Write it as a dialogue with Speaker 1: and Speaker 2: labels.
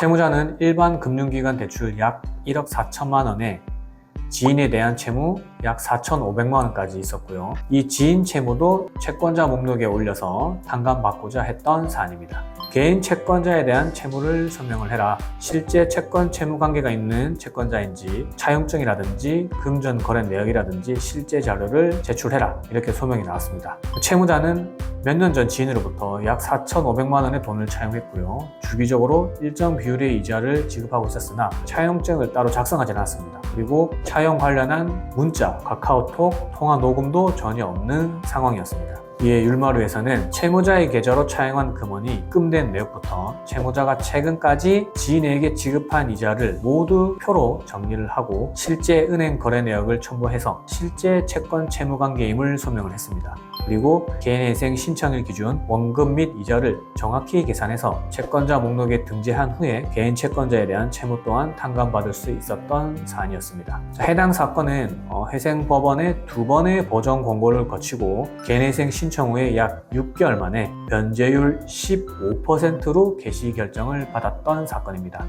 Speaker 1: 채무자는 일반 금융기관 대출 약 1억 4천만 원에 지인에 대한 채무 약 4,500만 원까지 있었고요. 이 지인 채무도 채권자 목록에 올려서 탕감받고자 했던 사안입니다. 개인 채권자에 대한 채무를 설명을 해라. 실제 채권 채무 관계가 있는 채권자인지 차용증이라든지 금전 거래 내역이라든지 실제 자료를 제출해라. 이렇게 소명이 나왔습니다. 채무자는 몇 년 전 지인으로부터 약 4,500만 원의 돈을 차용했고요. 주기적으로 일정 비율의 이자를 지급하고 있었으나 차용증을 따로 작성하지 않았습니다. 그리고 차용 관련한 문자, 카카오톡, 통화 녹음도 전혀 없는 상황이었습니다. 이에 율마루에서는 채무자의 계좌로 차용한 금원이 입금된 내역부터 채무자가 최근까지 지인에게 지급한 이자를 모두 표로 정리를 하고 실제 은행 거래 내역을 첨부해서 실제 채권 채무 관계임을 소명을 했습니다. 그리고 개인회생 신청일 기준 원금 및 이자를 정확히 계산해서 채권자 목록에 등재한 후에 개인 채권자에 대한 채무 또한 탕감받을 수 있었던 사안이었습니다. 자, 해당 사건은 어, 회생법원의 두 번의 보정 공고를 거치고 개인회생 신청 후에 약 6개월 만에 변제율 15%로 개시 결정을 받았던 사건입니다.